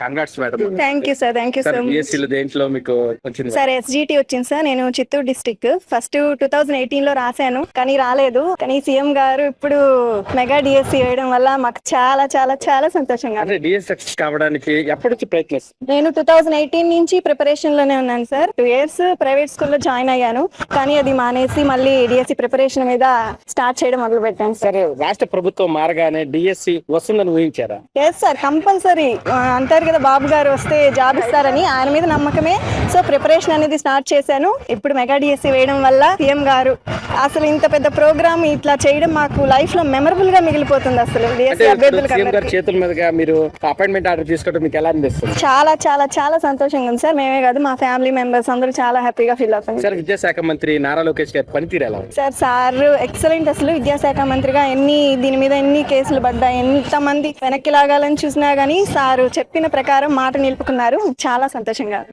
Congrats madam thank you sir thank you sir much BSc లో దేంట్లో మీకు వచ్చింది? సార్ ఎస్జిటి వచ్చింది సార్ నేను Chittoor district first two thousand ఎయిటీన్లో రాశాను కానీ రాలేదు. కానీ సీఎం గారు ఇప్పుడు మెగా డిఎస్సి వేయడం వల్ల మాకు చాలా చాలా చాలా సంతోషంగా. అంటే కావడానికి ఎప్పటి నేను టూ థౌజండ్ ఎయిటీన్ నుంచి ప్రిపరేషన్లోనే ఉన్నాను సార్ టూ ఇయర్స్ ప్రైవేట్ స్కూల్లో జాయిన్ అయ్యాను కానీ అది మానేసి మళ్ళీ డిఎస్సి ప్రిపరేషన్ మీద స్టార్ట్ చేయడం మొదలు పెట్టాను సార్ రాష్ట్ర ప్రభుత్వం మారగానే డిఎస్సి వస్తుందని ఊహించారా? ఎస్ సార్ కంపల్సరీ కదా బాబు గారు వస్తే జాబ్ ఇస్తారని ఆయన మీద నమ్మకమే. సో ప్రిపరేషన్ అనేది స్టార్ట్ చేశాను. ఇప్పుడు మెగా డిఎస్సి వేయడం వల్ల సీఎం గారు అసలు ఇంత పెద్ద ప్రోగ్రామ్ ఇట్లా చేయడం మాకు లైఫ్లో మెమరబుల్గా మిగిలిపోతుంది అసలు. చేతుల మీదుగా మీరు అపాయింట్మెంట్ ఆర్డర్ తీసుకోవడం మీకు ఎలా అనిపిస్తుంది? చాలా చాలా చాలా సంతోషంగా ఉంది సార్. మేమే కాదు మా ఫ్యామిలీ మెంబర్స్ అందరూ చాలా హ్యాపీగా ఫీల్ అవుతాం సార్ విద్యాశాఖ మంత్రి నారా లోకేష్ గారి పనితీరు ఎలా సార్ సార్ ఎక్సలెంట్ అసలు. విద్యాశాఖ మంత్రిగా ఎన్ని దీని మీద ఎన్ని కేసులు పడ్డాయి ఎంతమంది వెనక్కి లాగాలని చూసినా గానీ సారు చెప్పిన ప్రకారం మాట నిలుపుకున్నారు. చాలా సంతోషంగా